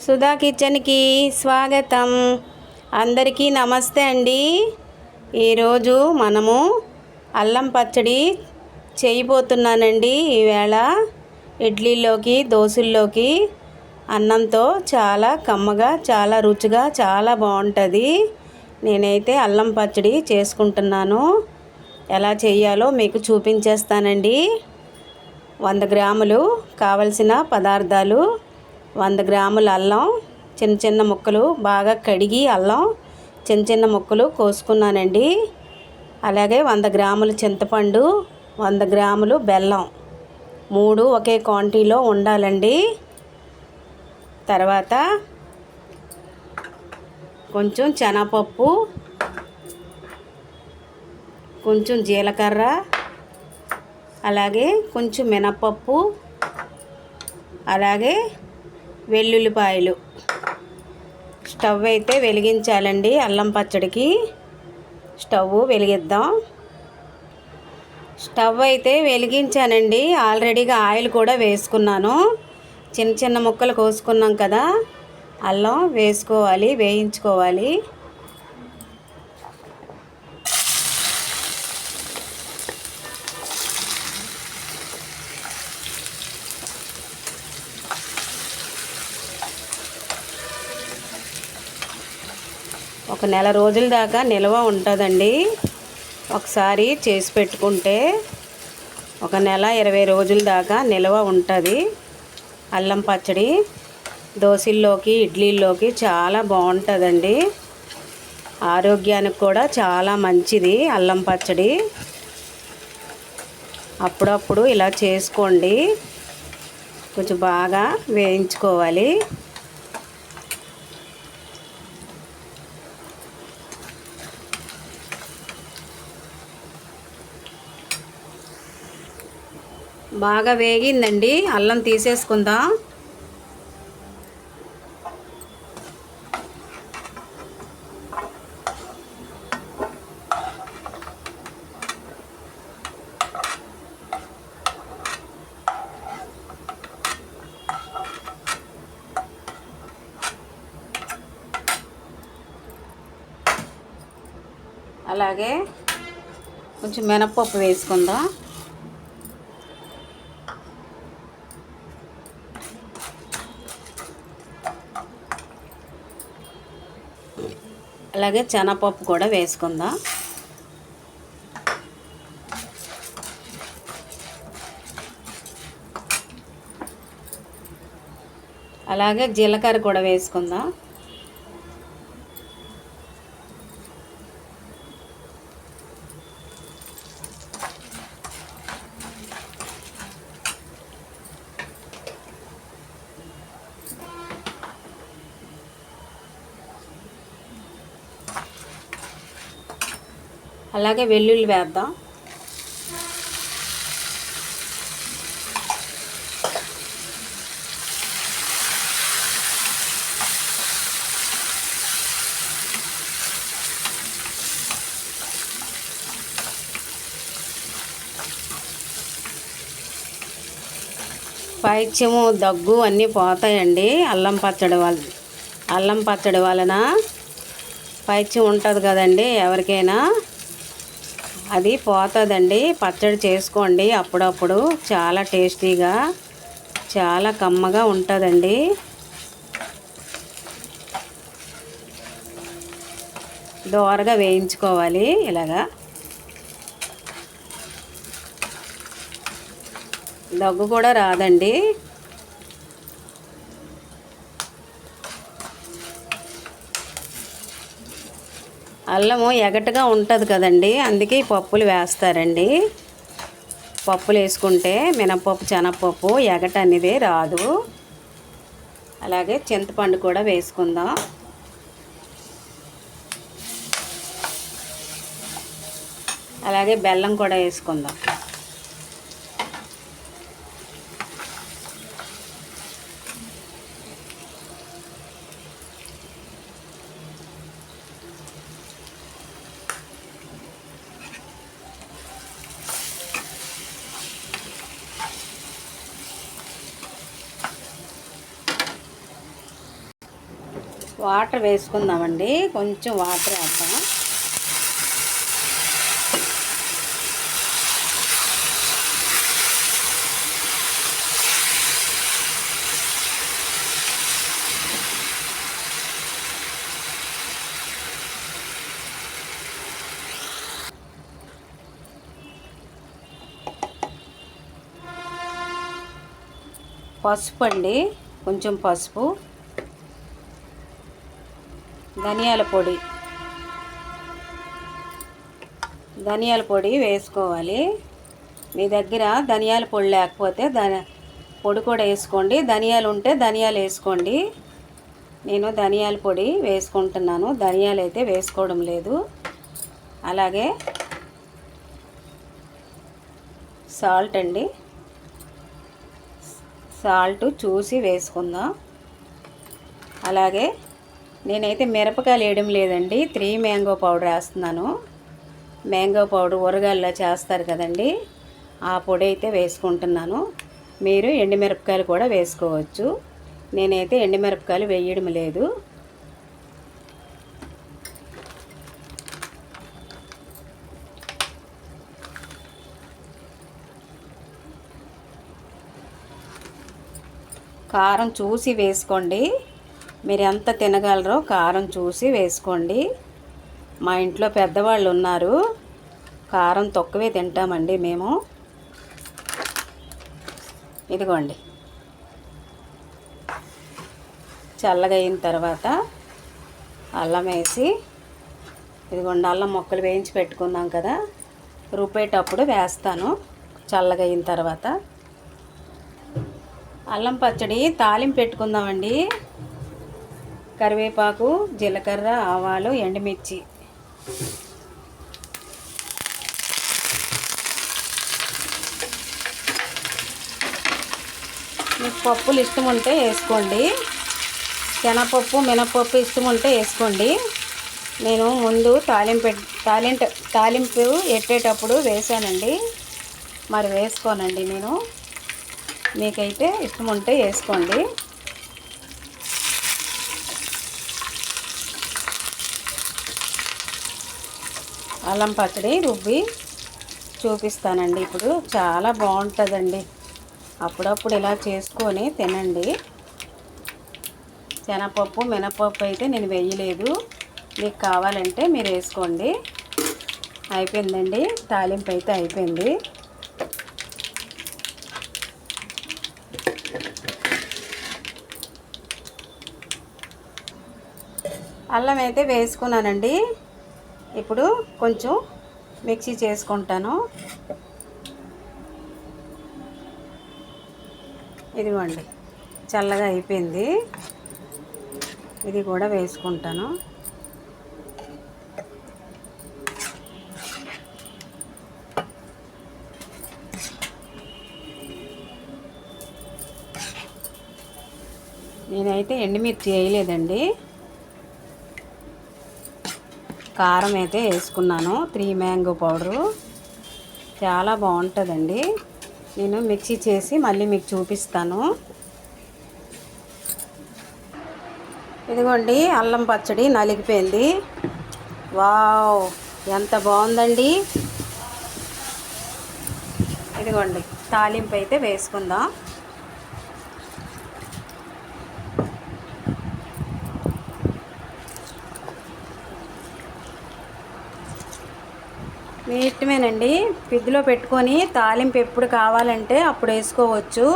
సుధా కిచెన్కి స్వాగతం. అందరికీ నమస్తే అండి. ఈరోజు మనము అల్లం పచ్చడి చేయబోతున్నానండి. ఈవేళ ఇడ్లీలోకి దోశల్లోకి అన్నంతో చాలా కమ్మగా చాలా రుచిగా చాలా బాగుంటుంది. నేనైతే అల్లం పచ్చడి చేసుకుంటున్నాను. ఎలా చేయాలో మీకు చూపించేస్తానండి. వంద గ్రాములు కావలసిన పదార్థాలు వంద గ్రాముల అల్లం చిన్న చిన్న ముక్కలు బాగా కడిగి అల్లం చిన్న చిన్న ముక్కలు కోసుకున్నానండి. అలాగే వంద గ్రాముల చింతపండు వంద గ్రాములు బెల్లం మూడు ఒకే క్వాంటిటీలో ఉండాలండి. తర్వాత కొంచెం శనగపప్పు కొంచెం జీలకర్ర అలాగే కొంచెం మినప్పప్పు అలాగే వెల్లుల్లిపాయలు. స్టవ్ అయితే వెలిగించాలండి అల్లం పచ్చడికి. స్టవ్ వెలిగిద్దాం. స్టవ్ అయితే వెలిగించానండి. ఆల్రెడీగా ఆయిల్ కూడా వేసుకున్నాను. చిన్న చిన్న ముక్కలు కోసుకున్నాం కదా. అల్లం వేసుకోవాలి వేయించుకోవాలి. ఒక నెల రోజుల దాకా నిల్వ ఉంటుందండి. ఒకసారి చేసి పెట్టుకుంటే ఒక నెల ఇరవై రోజుల దాకా నిల్వ ఉంటుంది. అల్లం పచ్చడి దోశల్లోకి ఇడ్లీల్లోకి చాలా బాగుంటుందండి. ఆరోగ్యానికి కూడా చాలా మంచిది అల్లం పచ్చడి. అప్పుడప్పుడు ఇలా చేసుకోండి. కొంచెం బాగా వేయించుకోవాలి. బాగా వేగిందండి. అల్లం తీసేసుకుందాం. అలాగే కొంచెం మినప్పప్పు వేసుకుందాం. అలాగే శనగపప్పు కూడా వేసుకుందాం. అలాగే జీలకర్ర కూడా వేసుకుందాం. అలాగే వెల్లుల్లి వేద్దాం. పైత్యము దగ్గు అన్నీ పోతాయండి. అల్లం పచ్చడి వల్ల అల్లం పచ్చడి వలన పైత్యం ఉంటుంది కదండి ఎవరికైనా. అది పోతుందండి. పచ్చడి చేసుకోండి అప్పుడప్పుడు. చాలా టేస్టీగా చాలా కమ్మగా ఉంటుందండి. దోరగా వేయించుకోవాలి ఇలాగా. దగ్గు కూడా రాదండి. అల్లము ఎగటగా ఉంటుంది కదండి. అందుకే పప్పులు వేస్తారండి. పప్పులు వేసుకుంటే మినపప్పు శనగపప్పు ఎగట అనేది రాదు. అలాగే చింతపండు కూడా వేసుకుందాం. అలాగే బెల్లం కూడా వేసుకుందాం. వాటర్ వేసుకుందామండి. కొంచెం వాటర్ వేద్దాం. పసుపు అండి. కొంచెం పసుపు. ధనియాల పొడి. ధనియాల పొడి వేసుకోవాలి. మీ దగ్గర ధనియాల పొడి లేకపోతే ధని పొడి కూడా వేసుకోండి. ధనియాలు ఉంటే ధనియాలు వేసుకోండి. నేను ధనియాల పొడి వేసుకుంటున్నాను. ధనియాలు అయితే వేసుకోవడం లేదు. అలాగే సాల్ట్ అండి. సాల్ట్ చూసి వేసుకుందాం. అలాగే నేనైతే మిరపకాయలు వేయడం లేదండి. త్రీ మ్యాంగో పౌడర్ వేస్తున్నాను. మ్యాంగో పౌడర్ ఊరగాయల్లో చేస్తారు కదండి. ఆ పొడి అయితే వేసుకుంటున్నాను. మీరు ఎండుమిరపకాయలు కూడా వేసుకోవచ్చు. నేనైతే ఎండుమిరపకాయలు వేయడం లేదు. కారం చూసి వేసుకోండి. మీరు ఎంత తినగలరో కారం చూసి వేసుకోండి. మా ఇంట్లో పెద్దవాళ్ళు ఉన్నారు. కారం తక్కువే తింటామండి మేము. ఇదిగోండి. చల్లగా అయిన తర్వాత అల్లం వేసి ఇదిగోండి అల్లం మొక్కలు వేయించి పెట్టుకున్నాం కదా రుబ్బేటప్పుడు వేస్తాను చల్లగా అయిన తర్వాత. అల్లం పచ్చడి తాలింపు పెట్టుకుందామండి. కరివేపాకు జీలకర్ర ఆవాలు ఎండుమిర్చి. మీకు పప్పులు ఇష్టం ఉంటే వేసుకోండి. శనగపప్పు మినపప్పు ఇష్టం ఉంటే వేసుకోండి. నేను ముందు తాలింపు తాలింపు తాలింపు ఎట్టేటప్పుడు వేసానండి. మరి వేసుకోనండి నేను. మీకైతే ఇష్టం ఉంటే వేసుకోండి. అల్లం పచ్చడి రుబ్బి చూపిస్తానండి. ఇప్పుడు చాలా బాగుంటుందండి. అప్పుడప్పుడు ఇలా చేసుకొని తినండి. శనగపప్పు మినపప్పు అయితే నేను వేయలేదు. మీకు కావాలంటే మీరు వేసుకోండి. అయిపోయిందండి. తాలింపు అయితే అయిపోయింది. అల్లం అయితే వేసుకున్నానండి. ఇప్పుడు కొంచెం మిక్సీ చేసుకుంటాను. ఇదిగోండి చల్లగా అయిపోయింది. ఇది కూడా వేసుకుంటాను. నేనైతే ఎండుమిర్చి వేయలేదండి. కారం అయితే వేసుకున్నాను. Three mango powder. చాలా బాగుంటుందండి. నేను మిక్సీ చేసి మళ్ళీ మీకు చూపిస్తాను. ఇదిగోండి అల్లం పచ్చడి నలిగిపోయింది. వావ్ ఎంత బాగుందండి. ఇదిగోండి తాలింపు అయితే వేసుకుందాం. మీ ఇష్టమేనండి పెట్టుకొని తాలింపు ఎప్పుడు కావాలంటే అప్పుడు వేసుకోవచ్చు.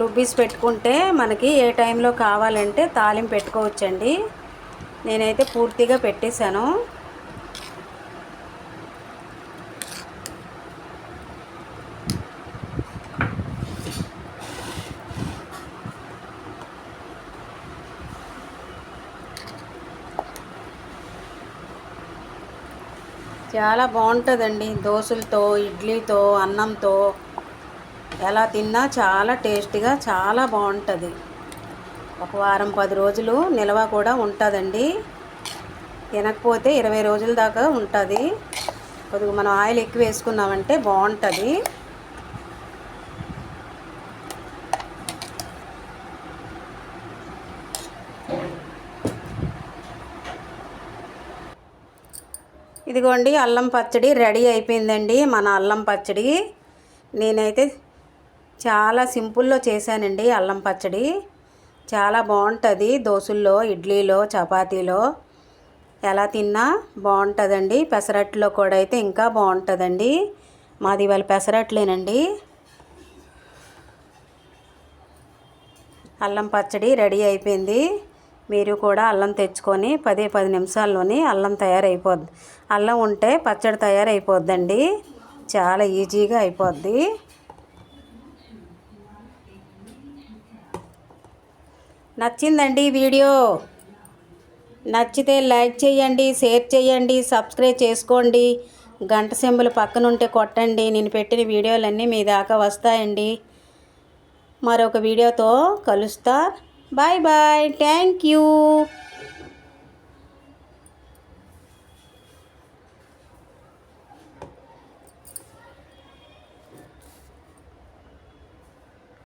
రుబ్బీస్ పెట్టుకుంటే మనకి ఏ టైంలో కావాలంటే తాలింపు పెట్టుకోవచ్చండి. నేనైతే పూర్తిగా పెట్టేశాను. చాలా బాగుంటుందండి. దోశలతో ఇడ్లీతో అన్నంతో. ఎలా తిన్నా చాలా టేస్టీగా చాలా బాగుంటుంది. ఒక వారం పది రోజులు నిల్వ కూడా ఉంటుందండి. తినకపోతే ఇరవై రోజుల దాకా ఉంటుంది. కొద్దిగా మనం ఆయిల్ ఎక్కువ వేసుకున్నామంటే బాగుంటుంది. ఇదిగోండి అల్లం పచ్చడి రెడీ అయిపోయిందండి. మన అల్లం పచ్చడి నేనైతే చాలా సింపుల్లో చేశానండి అల్లం పచ్చడి. చాలా బాగుంటుంది దోశల్లో ఇడ్లీలో చపాతీలో. ఎలా తిన్నా బాగుంటుందండి. పెసరట్లో కూడా అయితే ఇంకా బాగుంటుందండి. మాది ఇవాళ పెసరట్లేనండి. అల్లం పచ్చడి రెడీ అయిపోయింది. మీరు కూడా అల్లం తెచ్చుకొని పదే పది నిమిషాల్లోనే అల్లం తయారైపోద్ది. అల్లం ఉంటే పచ్చడి తయారైపోద్దండి. చాలా ఈజీగా అయిపోద్ది. నచ్చిందండి వీడియో? నచ్చితే లైక్ చేయండి షేర్ చేయండి సబ్స్క్రైబ్ చేసుకోండి. గంట సింబల్ పక్కన ఉంటే కొట్టండి. నేను పెట్టిన వీడియోలన్నీ మీ దాకా వస్తాయండి. మరొక వీడియోతో కలుస్తా. bye bye. Thank you.